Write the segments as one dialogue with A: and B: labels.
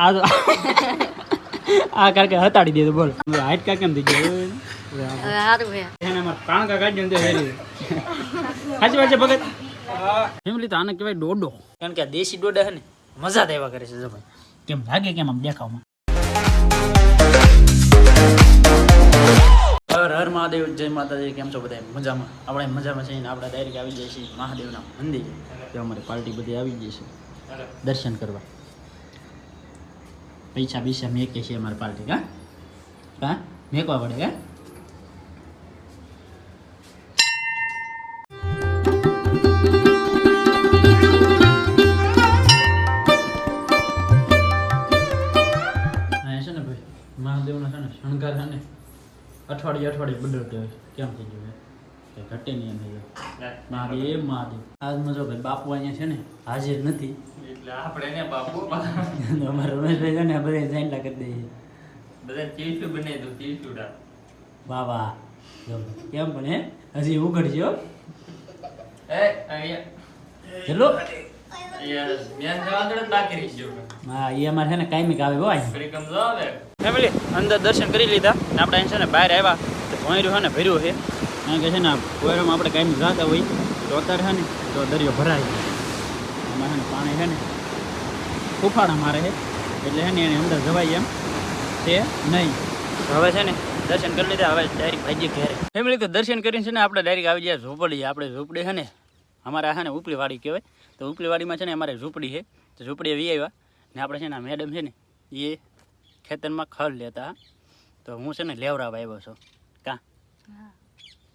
A: આ આ કારણ કે હતાડી દીધું બોલ. હાઈટ કા કેમ થઈ ગયો
B: સારું છે.
A: એને હેરી. સાચી વાત છે ભગત? ફેમિલી તો આને કહેવાય ડોડો. કારણ કે આ દેશી ડોડા હે ને મજા જ આવ્યા કરે છે જો ભાઈ. કેમ લાગે કેમ આમ દેખાવમાં? હર હર મહાદેવ જય માતાજી કેમ છો બધા મજામાં? આપણે મજામાં છીએ આપણે ડાયરેક્ટ આવી જઈએ છીએ મહાદેવના મંદિરે. તો અમારી પાર્ટી બધી આવી જાય છે. દર્શન કરવા. પૈસા પૈસા મેકે છે અમારે પાર્ટી કા હા? મેકવા પડે, હા? મહાદેવના છે ને શણગાર છે અઠવાડિયે અઠવાડિયે બદલતો હોય કેમ થઈ ગયું કે ઘટે નહીં એમ મહાદેવ મહાદેવ આજમાં જો ભાઈ બાપુ અહીંયા છે ને હાજર નથી.
C: એટલે આપણે ને બાપુ
A: અમારે રમેશભાઈ છે ને બધા જાણલા કરી દઈએ
C: બધા તીર્થું બનાવી દઉં તીર્થુડા
A: વાહ વાહ. કેમ પણ હજી ઉઘડજો.
C: એ અહીંયા.
A: ચલો
C: અહીંયા મેન જવા દે બાકી રહી ગયો.
A: હા એ અમારે છે ને કાયમિક આવે હોય
C: ફરી કમ જો આવે
A: ફેમિલી અંદર દર્શન કરી લીધા. ને આપણે છે ને બહાર આવ્યા. તો ભોંયરું છે ને ભર્યું છે. કારણ કે છે ને કોયરામાં આપણે કાંઈ જાતા હોય તો અત્યારે છે ને, તો દરિયો ભરાય. એમાં છે ને પાણી છે ને, ફૂફાડા મારે છે. એટલે છે ને એની અંદર જવાય એમ. તે નહીં. હવે છે ને દર્શન કરી લીધા, હવે ડાયરેક્ટ ભાઈ ઘેરે. ફેમિલી, તો દર્શન કરીને છે ને આપણે ડાયરેક્ટ આવી જાય ઝૂંપડી. આપણે ઝૂંપડી છે ને, અમારે છે ને ઉપલીવાડી કહેવાય. તો ઉપલીવાડીમાં છે ને અમારે ઝૂંપડી છે. તો ઝૂંપડી વી આવ્યા ને આપણે છે ને મેડમ છે ને, એ ખેતરમાં ખડ લેતા. તો હું છે ને લેવરાવા આવ્યો છું. કા?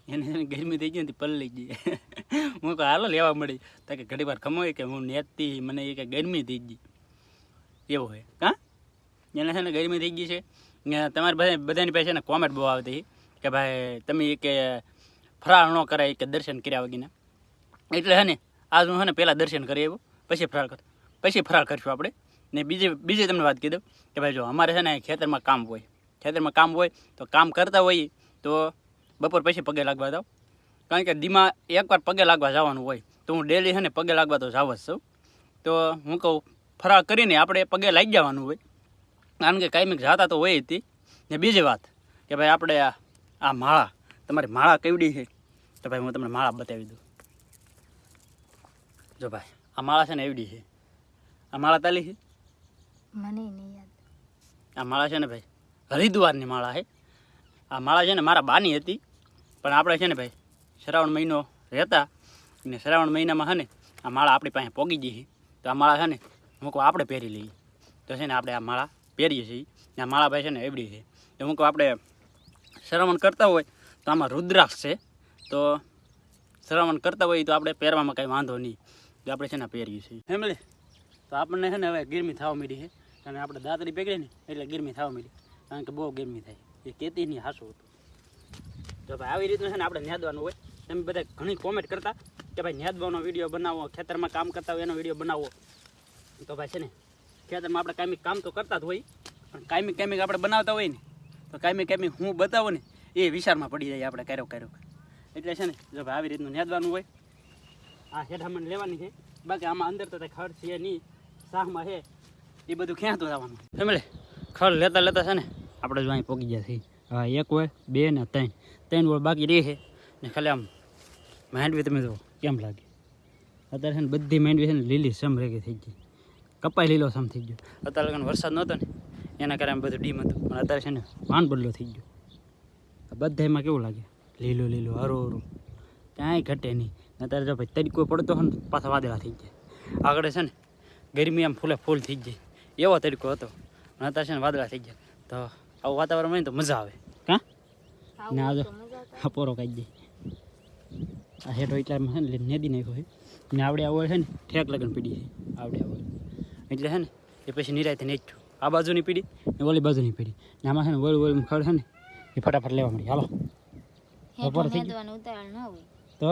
A: એને ગરમી થઈ ગઈ ને પલળી ગઈ. હું કહું, હાલો, લેવા મળી. તો કે ઘડી વાર ખમોય કે હું નેતતી મને એ કે ગરમી થઈ ગઈ. એવું હોય. હા? એને છે ને ગરમી થઈ ગઈ છે. તમારે બધા બધાની પાસે કોમેન્ટ બહુ આવતી કે ભાઈ, તમે કે ફરાળ ન કરાય કે દર્શન કર્યા વગીને એટલે ને, આજ હું હે ને પહેલાં દર્શન કરી આવ્યો, પછી ફરાળ કર પછી ફરાળ કરશું આપણે. ને બીજી બીજી તમને વાત કીધું કે ભાઈ જો અમારે છે ને ખેતરમાં કામ હોય. ખેતરમાં કામ હોય તો કામ કરતા હોઈએ તો બપોર પછી પગે લાગવા જાઉં. કારણ કે દીમાં એકવાર પગે લાગવા જવાનું હોય તો હું ડેલી છે ને પગે લાગવા તો જાવ જ છું. તો હું કહું ફરાળ કરીને આપણે પગે લાગી જવાનું હોય. કારણ કે કાંઈ જાતા તો હોય હતી ને બીજી વાત કે ભાઈ આપણે આ આ માળા તમારી માળા કેવડી છે? તો ભાઈ હું તમને માળા બતાવી દઉં. જો ભાઈ આ માળા છે ને એવડી છે. આ માળા તાલી છે?
B: મને નહીં યાદ.
A: આ માળા છે ને ભાઈ હરિદ્વારની માળા છે. આ માળા છે ને મારા બાની હતી. પણ આપણે છે ને ભાઈ શ્રાવણ મહિનો રહેતા ને શ્રાવણ મહિનામાં છે ને આ માળા આપણી પાસે પોગી છે. તો આ માળા છે ને હું આપણે પહેરી લઈએ. તો છે ને આપણે આ માળા પહેરીએ છીએ. આ માળા ભાઈ છે ને એવડી છે. તો હું આપણે શ્રવણ કરતા હોય તો આમાં રુદ્રાક્ષ છે. તો શ્રવણ કરતા હોય તો આપણે પહેરવામાં કાંઈ વાંધો નહીં. તો આપણે છે ને પહેરીએ છીએ. ફેમિલી તો આપણને છે ને હવે ગરમી થવા માંડી છે. અને આપણે દાંતરી પકડે ને એટલે ગરમી થવા માંડી. કારણ કે બહુ ગરમી થાય. એ કેતી નહીં હાસું હતું. તો ભાઈ આવી રીતનું છે ને આપણે ન્યાદવાનું હોય. તમે બધા ઘણી કોમેન્ટ કરતા કે ભાઈ ન્યાદવાનો વીડિયો બનાવો, ખેતરમાં કામ કરતા હોય એનો વીડિયો બનાવો. તો ભાઈ છે ને, ખેતરમાં આપણે કાયમી કામ તો કરતા જ હોય, પણ કાયમી કાયમી આપણે બનાવતા હોય ને, તો કાયમી કાયમી હું બતાવું ને, એ વિચારમાં પડી જાય આપણે ક્યારેક ક્યારેક એટલે છે ને, જો ભાઈ આવી રીતનું ન્યાદવાનું હોય, આ હેઠામણ લેવાની છે. બાકી આમાં અંદર તો ખર્ચ છે નહીં સાહમાં છે, એ બધું ક્યાં તો જવાનું? ફેમિલી ખડ લેતા લેતા છે ને આપણે જો અહીં પોગી ગયા છીએ. એક હોય, બે ને ત્રણ. ત્રણ વળ બાકી રહે છે. ને ખાલી આમ માંડવી તમે જો કેમ લાગે? અત્યારે છે ને બધી માંડવી છે ને લીલી સમ રેગી થઈ ગઈ. કપાઈ લીલો સમ થઈ ગયો. અત્યારે લગન વરસાદ નહોતો ને, એના કારણે બધું ડીમ હતું. પણ અત્યારે છે ને વાન બદલો થઈ ગયો. બધામાં કેવું લાગે? લીલું લીલું, હરો, હરું. ક્યાંય ઘટે નહીં. અત્યારે જો ભાઈ તરીકો પડતો હોય ને પાછા વાદળા થઈ જાય આગળ છે ને, ગરમી આમ ફૂલે ફૂલ થઈ જાય એવો તરીકો હતો. અને અત્યારે છે ને વાદળા થઈ ગયા. તો આવું વાતાવરણ હોય ને તો મજા આવે. કા? ને આ જો આ પોરો કાઢી દે. આ હેઠો એટલામાં છે ને નેદી નાખ્યો હોય ને આવડે આવો છે ને ઠેક લગન પીડી છે. આવડે આવો એટલે છે ને એ પછી નિરાયતે નેચ્યું. આ બાજુની પીડી ને ઓલી બાજુની પીડી. ને આમાં છે ને વળી વળી ખડ છે ને એ ફટાફટ લેવા મળી હાલો. બપોર થઈ તો?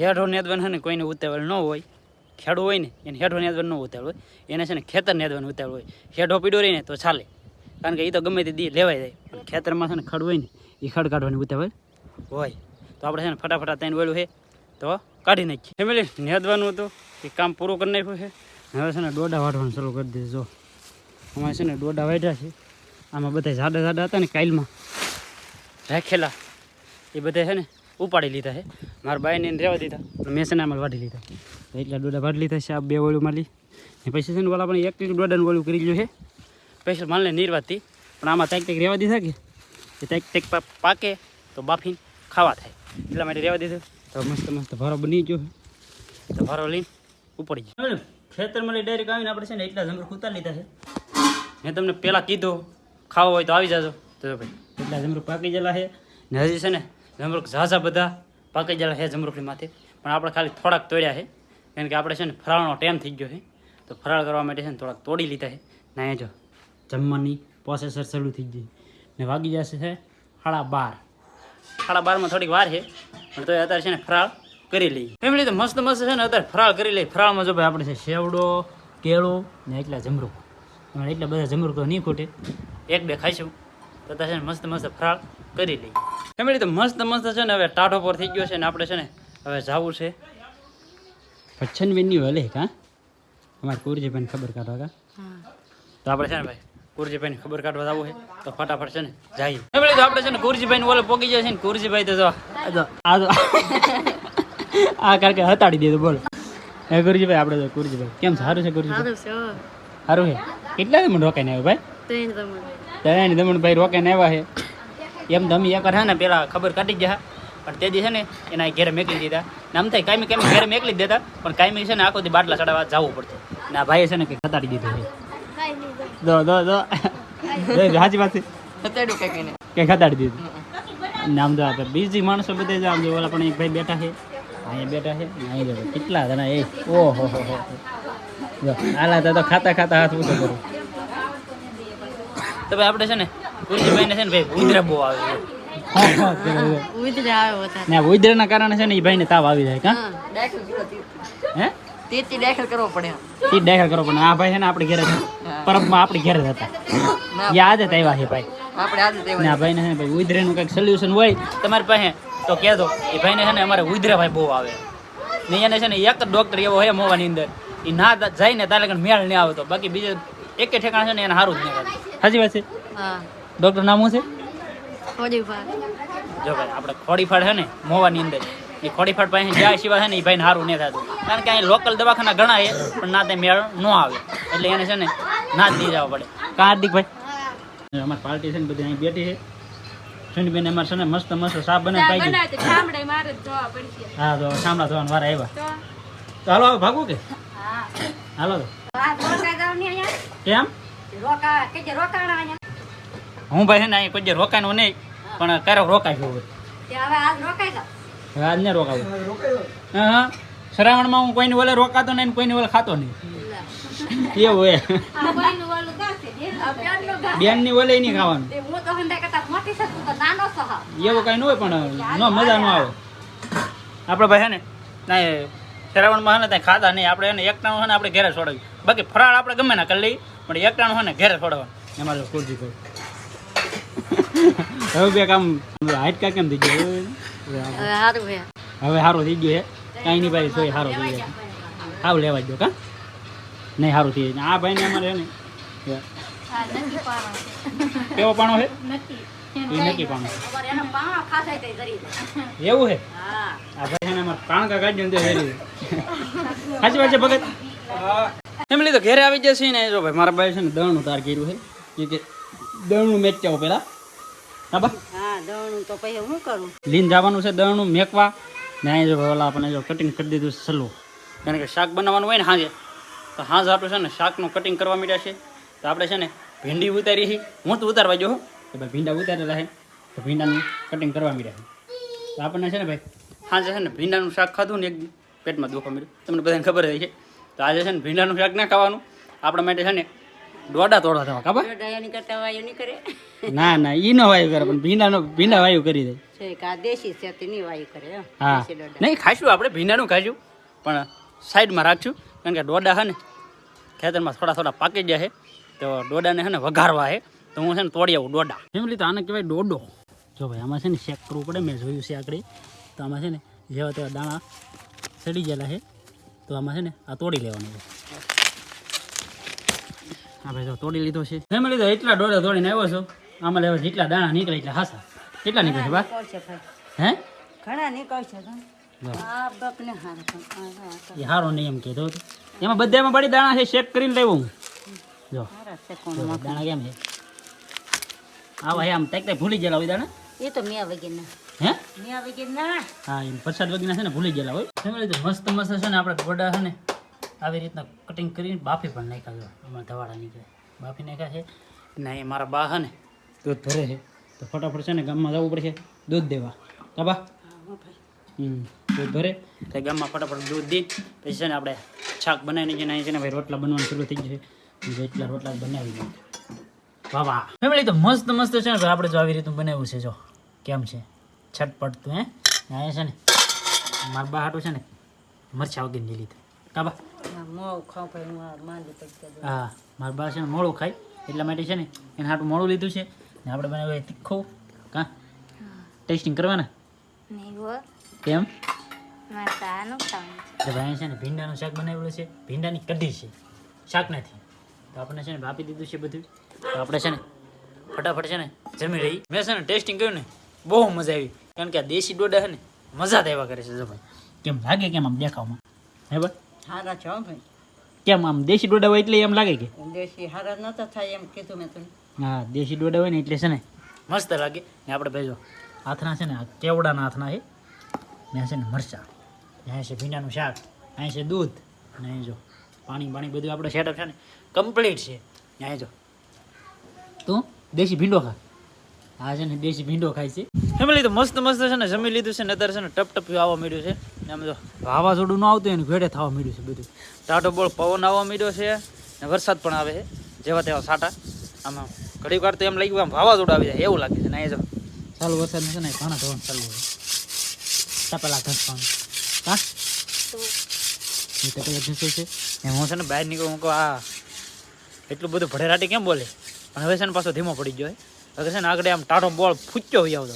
B: હેઠો
A: નેદવાનું છે ને કોઈને ઉતાવળ ન હોય. ખેડું હોય ને, એને હેઠો નેદવાનું ન ઉતાવળ હોય. એને છે ને ખેતર નેદવાનું ઉતાવળ હોય. હેઠો પીડો રહી ને તો ચાલે. કારણ કે એ તો ગમે તે દી લેવાય જાય. પણ ખેતરમાં છે ને ખડ હોય ને એ ખડ કાઢવાની ઉતાવળ હોય. તો આપણે છે ને ફટાફટ આ વળ્યું છે. તો કાઢી નાખીએ. ફેમિલી, નેદવાનું હતું. એ કામ પૂરું કરી નાખ્યું છે. હવે છે ને ડોડા વાઢવાનું શરૂ કરી દીધું. જો અમારે છે ને ડોડા વાઢ્યા છે. આમાં બધા જાડા જાડા હતા ને કાઇલમાં રાખેલા. એ બધા છે ને ઉપાડી લીધા છે. મારા બાઈને એને રહેવા દીધા. મેં છે ને આમાં વાઢી લીધા. એટલા ડોડા વાઢી લીધા છે. આ બે વળું માલી. ને પછી છે ને ઓલા પણ એક એક ડોડાનું વળું કરી ગયું છે. સ્પેશિયલ માલને નિર્વાતથી પણ આમાં તાક તાક રહેવા દીધા કે? એ તાક તાક પાકે તો બાફીને ખાવા થાય. એટલા માટે રહેવા દીધું. તો મસ્ત મસ્ત ભારો બની ગયો તો ભારો લઈને ઉપડી ગયો. ખેતરમાં લઈ ડાયરેક્ટ આવીને આપણે છે ને એટલા જમર ઉતારી લીધા છે. મેં તમને પહેલાં કીધું ખાવો હોય તો આવી જાજો. તો ભાઈ એટલા જમરૂખ પાકી ગયેલા છે. ને હજી છે ને જમરૂખ ઝાઝા બધા પાકી ગયેલા છે જમરૂખની માથે પણ આપણે ખાલી થોડાક તોડ્યા છે. કારણ કે આપણે છે ને ફરાળનો ટાઈમ થઈ ગયો છે. તો ફરાળ કરવા માટે છે ને થોડાક તોડી લીધા છે. ના જો જમવાની પ્રોસેસર શરૂ થઈ ગઈ. ને વાગી જશે છે સાડા બાર. સાડા બારમાં થોડીક વાર છે. પણ તો અત્યારે છે ને ફરાળ કરી લઈએ. ફેમિલી તો મસ્ત મસ્ત છે ને અત્યારે ફરાળ કરી લઈએ. ફરાળમાં જો ભાઈ આપણે છે શેવડો, કેળો ને એટલા જમરૂખ એટલા બધા જમરૂખ નહીં ખૂટે. એક બે ખાઈશું. તો છે ને મસ્ત મસ્ત ફરાળ કરી લઈએ. ફેમિલી તો મસ્ત મસ્ત છે ને હવે ટાઢો પર થઈ ગયો છે ને આપણે છે ને હવે જવું છે. પચ્છનબેનની વલે હા અમારે કુરજીભાઈને ખબર કાઢવા કા? તો આપણે છે ને ભાઈ કુરજીભાઈની ખબર કાઢવા જવું છે. તો ફટાફટ છે ને જઈએ. ફેમિલી તો આપણે છે ને કુરજીભાઈને ઓલે પોગી જાય છે ને. કુરજીભાઈ તો જો આ જો આ કારણ કે હતાડી દીધું બોલો. હે ગુરુજીભાઈ આપણે તો ગુરુજીભાઈ કેમ સારું છે ગુરુજીભાઈ સારું છે કેટલા દમણ રોકાઈને આવ્યો ભાઈ? ત્રણ દમણ ભાઈ રોકાઈને આવ્યા છે. એમ ધમી એક હે ને પેલા ખબર કાઢી ગયા પણ તે દી છે ને એના ઘેર મેકલી દીધા. નામ થાય કાયમી કાયમી ઘેર મેકલી જ દેતા પણ કાયમી છે ને આખો દી બાટલા ચડાવવા જવું પડતું. ને આ ભાઈએ છે ને કે ખતાડી દીધું છે. દો દો દો. સાચી વાત છે. કે ખતાડી દીધું. ને આમ જો આ બીજી માણસો બધે જો આમ જો ઓલા પણ એક ભાઈ બેઠા છે. અહીંયા બેઠા છે. અહીં જો કેટલા જણા એ? ઓહો હો હો જો આલા તો ખાતા ખાતા હાથ ઊંચો કરું. તો ભાઈ આપણે છે ને કુલજીભાઈને છે ને ભાઈ ઉધરા બહુ આવે છે. ને ઉધરાના કારણે છે ને એ ભાઈને તાવ આવી જાય કા? હે
D: તેથી દાખલ કરવો પડે
A: ઈ દાખલ કરો પણ આ ભાઈ છે ને આપણે ઘેરે પરબમાં આપણે ઘેરે જ હતા. એ આદત આવ્યા છે ભાઈ.
D: આપણે આજે તે
A: આ ભાઈને છે ને ભાઈ ઉધરેનું કંઈક સોલ્યુશન હોય તમારી પાસે તો કહેજો એ ભાઈને છે ને અમારે ઉધરા ભાઈ બહુ આવે. ને એને છે ને એક જ ડૉક્ટર એવો હોય મોવાની અંદર. એ ના જાય ને તારે મેળ નહીં આવતો બાકી બીજે એક ઠેકાણા છે ને એને સારું જ નહીં કરે. સાચી વાત છે?
D: હા.
A: ડૉક્ટર નામ શું છે? જો ભાઈ આપણે ખોડીફાડ છે ને મોવાની અંદર. એ ખોડીફાડ પાસે જાય સિવાય છે ને એ ભાઈને સારું નહીં થતું. કારણ કે અહીં લોકલ દવાખાના ઘણા છે પણ ના તે મેળ ન આવે. એટલે એને છે ને ના જ લઈ જવા પડે. કાં હાર્દિક ભાઈ? અમારી પાર્ટી છે ને બધી અહીં બેઠી છે. સુનીબેન અમારે છે ને મસ્ત મસ્ત સાપ બને. હા તો સાંભળા થવાના વારા આવ્યા. તો? હાલો હવે ભાગવું કે હાલો કેમ? કેમ હું ભાઈ છે ને અહીં કોઈ દી રોકાવાનું નહીં પણ ક્યારેક રોકાયું હોય. હવે આજ ને રોકાવું. હા હા. શ્રાવણમાં હું કોઈને ઓલે રોકાતો નહીં કોઈની ઓલે ખાતો નહીં. એવું હે બેનની ઓલે નહીં ખાવાનું. એવું કઈ ન હોય પણ ન મજા ન આવે. આપણે ભાઈ છે ને ના શ્રાવણમાં ને ત્યાં ખાતા નહીં. આપણે એને એકટાણું છે ને આપણે ઘેરે છોડાવી બાકી ફરાળ આપણે ગમે ના કરી લઈએ પણ એકટાણું છે ને ઘેરે છોડવાનું એમાં કુલજી ભાઈ હવે બે કામ હાઈટકા કેમ થઈ ગયો
D: સારું છે.
A: હવે સારું થઈ ગયું છે. કાંઈ નહીં ભાઈ સોય સારું થઈ ગયો સાવ લેવા જ દો કા? નહીં સારું થઈ જાય આ ભાઈને અમારે છે ને કેવો પાણો છે? એ નક્કી પાણો એવું છે? આ ભાઈ ને અમારે પાણકા કાઢી અંદર વેરી સાચી વાત છે ભગત? ફેમિલી તો ઘેરે આવી જશે ને. જો ભાઈ મારા ભાઈ છે ને દળનું તાર કર્યું છે. કે દળનું મેચાવું પેલા હા બા.
D: હા દવણું તો પછી હું કરું?
A: લીન જવાનું છે દળનું મેકવા. ને અહીં જો ઓલા આપણે જો કટિંગ કરી દીધું છે સલ્લું કારણ કે શાક બનાવવાનું હોય ને સાંજે તો હાજ આપણે છે ને શાકનું કટિંગ કરવા માંડ્યા છે. તો આપણે છે ને ભીંડી ઉતારી છે હું તો ઉતારવા જો કે ભાઈ ભીંડા ઉતારેલા છે તો ભીંડાનું કટિંગ કરવા માંડ્યા છે. તો આપણને છે ને ભાઈ હાજે છે ને ભીંડાનું શાક ખાધું ને એક પેટમાં દુખવા મળ્યું તમને બધાને ખબર જ છે તો આજે છે ને ભીંડાનું શાક ના ખાવાનું. આપણા માટે છે ને દોડા તોડા થવા ખબર?
D: ડાયાની કરતા વાયુ નહીં કરે.
A: ના ના ઈ નો વાયુ કરે પણ ભીંડાનો ભીંડા વાયુ કરી દે.
D: છે કે દેશી છે તેની વાયુ કરે હો.
A: હા નહીં ખાઈશું આપણે ભીંડાનું ખાઈશું પણ સાઈડમાં રાખશું કારણ કે ડોડા છે ને ખેતરમાં થોડા થોડા પાકી ગયા છે તો ડોડાને છે ને વઘારવા છે તો હું છે ને તોડી આવું ડોડા ફેમિલી તો આને કહેવાય ડોડો જો ભાઈ આમાં છે ને શેક કરવું પડે મેં જોયું છે આકડી. તો આમાં છે ને જેવા તેવા દાણા સડી ગયેલા છે તો આમાં છે ને આ તોડી લેવાનું છે. હા ભાઈ તો તોડી લીધો છે. મેં લીધો એટલા દોડે દોડીને આવ્યો છો. આમાં લેવા જેટલા દાણા નીકળે એટલા હાસા. કેટલા નીકળે છે બા? હે
D: ઘણા. આ આ હા તો
A: એ હારો નહીં એમ કીધો એમાં બધામાં પડી દાણા છે શેક કરીને લેવું હું. જો.
D: છે
A: જો,
D: માં
A: દાણા કેમ છે? આવા હે આમ ટેક ભૂલી ગયેલા હોય દાણા?
D: એ તો મિયા વગેરેના.
A: હે?
D: મિયા વગેરેના?
A: હા એમ પ્રસાદ વગેરે છે ને ભૂલી ગયેલા હોય. મસ્ત મસ્ત છે ને આપણે ગોડા છે ને આવી રીતના કટિંગ કરીને બાફી પણ નાખ્યા જો આમાં ધવાડા નીકળે. બાફી નાખ્યા છે ને એ મારા બા છે ને દૂધ ભરે છે. તો ફટાફટ છે ને ગામમાં જવું પડશે. દૂધ દેવા. કાબા હમ, દૂધ ભરે. તો ગામમાં ફટાફટ દૂધ દઈ પછી છે ને આપણે શાક બનાવીને છે ને છે ને ભાઈ રોટલા બનવાનું શરૂ થઈ જશે એટલા રોટલા બનાવી દઉં. વાહ ફેમિલી, તો મસ્ત મસ્ત છે ને ભાઈ આપણે જો આવી રીતનું બનાવ્યું છે, જો. કેમ છે? છટપટતું હે? અહીંયા છે ને મારા બા હાટું છે ને મરચા વગેરે લીધું. કાબા
D: હું
A: મારા બા છે ને મોળું ખાય એટલા માટે છે ને એને હાટું મોડું લીધું છે. ને આપણે બનાવ્યું તીખું કાં? ટેસ્ટિંગ કરવાના? કેમ? ભાઈ છે. ને ભીંડાનું શાક બનાવેલું છે ભીંડાની કઢી છે શાક નથી. તો આપણે છે ને ભાપી દીધું છે બધું. તો આપણે છે ને ફટાફટ છે ને જમી રહી મેં છે ને ટેસ્ટિંગ કર્યું ને બહુ મજા આવી. કારણ કે આ દેશી ડોડા છે ને મજા જ આવ્યા કરે છે જો ભાઈ. કેમ લાગે કેમ આમ દેખાવમાં? હે ભાઈ?
D: હારા છો ભાઈ.
A: કેમ આમ દેશી ડોડા હોય એટલે એમ લાગે કે?
D: દેશી હારા નતા થાય એમ કીધું મેં તને
A: હા દેશી ડોડા હોય ને એટલે છે ને મસ્ત લાગે. ને આપણે ભેજો. હાથના છે ને કેવડાના હાથના છે. ને છે ને મરચાં. અહીંયા છે ભીંડાનું શાક. અહીં છે દૂધ. અને અહીં જો પાણી પાણી બધું આપણે સેટઅપ છે ને કમ્પ્લીટ છે. ત્યાં અહીં જો. તું દેશી ભીંડો ખા. હા છે ને દેશી ભીંડો ખાય છે. ફેમિલી તો મસ્ત મસ્ત છે ને જમી લીધું છે ને અત્યારે છે ને ટપ ટપ આવવા મળ્યું છે. ને જો વાવાઝોડું ન આવતું એનું ભેડે થવા મળ્યું છે બધું. ટાટો બોળ પવન આવવા મળ્યો છે ને વરસાદ પણ આવે છે. જેવા તેવા સાટા. આમાં ઘડી વાર તો એમ લાગ્યું આમ વાવાઝોડું આવી જાય, એવું લાગે છે. ને અહીંયા ચાલુ વરસાદ છે ને ઘણા ધોવાનું ચાલુ હોય. તપેલા ઘસવાનું. હા? એ તપેલા ઘસે છે. એમ હું છે ને બહાર નીકળું, હું કહું, આ, એટલું બધું ભડેરાટી કેમ બોલે? પણ હવે છે ને પાછો ધીમો પડી ગયો હવે છે ને આગળ આમ ટાટો બોળ ફૂચ્યો હોય આવતો.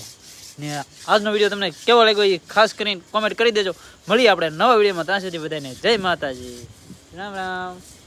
A: ને આજનો વીડિયો તમને કેવો લાગ્યો એ ખાસ કરીને કોમેન્ટ કરી દેજો. મળીએ આપણે નવા વિડીયોમાં, ત્યાં સુધી બધાને જય માતાજી. રામ રામ.